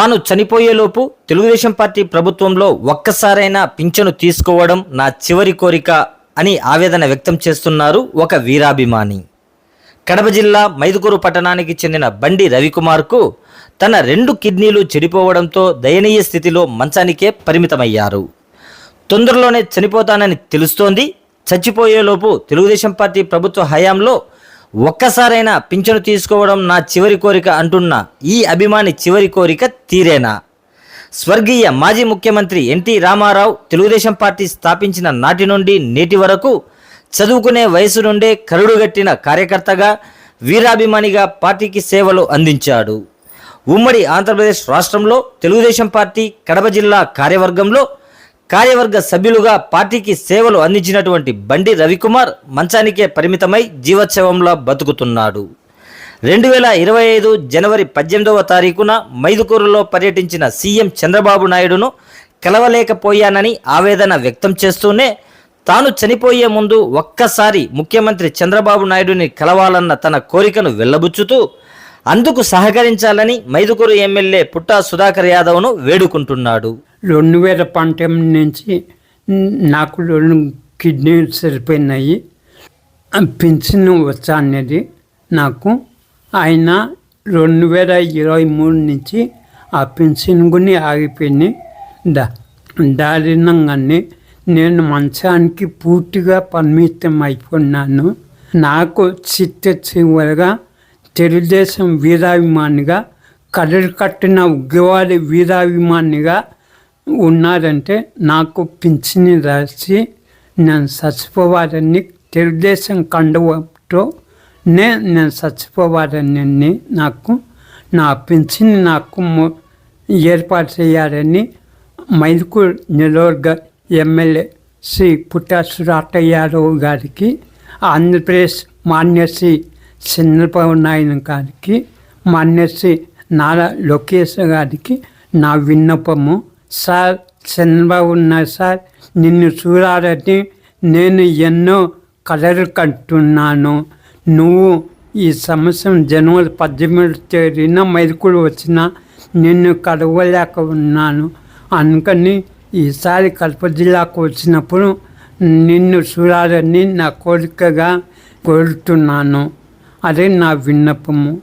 తాను చనిపోయేలోపు తెలుగుదేశం పార్టీ ప్రభుత్వంలో ఒక్కసారైనా పింఛను తీసుకోవడం నా చివరి కోరిక అని ఆవేదన వ్యక్తం చేస్తున్నారు ఒక వీరాభిమాని. కడప జిల్లా మైదుకూరు పట్టణానికి చెందిన బండి రవికుమార్కు తన రెండు కిడ్నీలు చెడిపోవడంతో దయనీయ స్థితిలో మంచానికే పరిమితమయ్యారు. తొందరలోనే చనిపోతానని తెలుస్తోంది. చచ్చిపోయేలోపు తెలుగుదేశం పార్టీ ప్రభుత్వ హయాంలో ఒక్కసారైనా పింఛను తీసుకోవడం నా చివరి కోరిక అంటున్న ఈ అభిమాని చివరి కోరిక తీరేనా? స్వర్గీయ మాజీ ముఖ్యమంత్రి ఎన్టీ రామారావు తెలుగుదేశం పార్టీ స్థాపించిన నాటి నుండి నేటి వరకు చదువుకునే వయసు నుండే కరుడుగట్టిన కార్యకర్తగా వీరాభిమానిగా పార్టీకి సేవలు అందించాడు. ఉమ్మడి ఆంధ్రప్రదేశ్ రాష్ట్రంలో తెలుగుదేశం పార్టీ కడప జిల్లా కార్యవర్గంలో కార్యవర్గ సభ్యులుగా పార్టీకి సేవలు అందించినటువంటి బండి రవికుమార్ మంచానికే పరిమితమై జీవోత్సవంలో బతుకుతున్నాడు. రెండు వేల ఇరవై ఐదు జనవరి పద్దెనిమిదవ తారీఖున మైదుకూరులో పర్యటించిన సీఎం చంద్రబాబు నాయుడును కలవలేకపోయానని ఆవేదన వ్యక్తం చేస్తూనే తాను చనిపోయే ముందు ఒక్కసారి ముఖ్యమంత్రి చంద్రబాబు నాయుడుని కలవాలన్న తన కోరికను వెళ్ళబుచ్చుతూ అందుకు సహకరించాలని మైదుకూరు ఎమ్మెల్యే పుట్టా సుధాకర్ యాదవ్ను వేడుకుంటున్నాడు. రెండు వేల పంతొమ్మిది నుంచి నాకు రెండు కిడ్నీలు సరిపోయినాయి. పెన్షన్ వచ్చా అనేది నాకు ఆయన రెండు వేల ఇరవై మూడు నుంచి ఆ పెన్షన్ కూడా ఆగిపోయింది. దా దారుణంగానే నేను మంచానికి పూర్తిగా పరిమితం అయిపోయినాను. నాకు చిత్త చివరిగా తెలుగుదేశం వీరాభిమానిగా కడలు కట్టిన ఉగ్రవాది వీరాభిమానిగా ఉన్నారంటే నాకు పింఛని రాసి నేను చచ్చిపోవాలని తెలుగుదేశం కండువతో నే నేను చచ్చిపోవాలని నాకు నా పింఛని నాకు ఏర్పాటు చేయాలని మైదుకూరు నిలవర్గ ఎమ్మెల్యే శ్రీ పుట్టా గారికి ఆంధ్రప్రదేశ్ మాన్యశ్రీ చంద్రబాబు నాయుడు గారికి మాన్యశ్రీ నారా లోకేష్ గారికి నా విన్నపము. సార్ చంద్రబాబు నాయుడు సార్ నిన్ను చూడాలని నేను ఎన్నో కలలు కంటున్నాను. నువ్వు ఈ సంవత్సరం జనవరి పద్దెనిమిది తేదీన మైదుకుడు వచ్చిన నిన్ను కలవలేక ఉన్నాను. అందుకని ఈసారి కడప జిల్లాకు వచ్చినప్పుడు నిన్ను చూడాలని నా కోరికగా కోరుతున్నాను. అదే నా విన్నపము.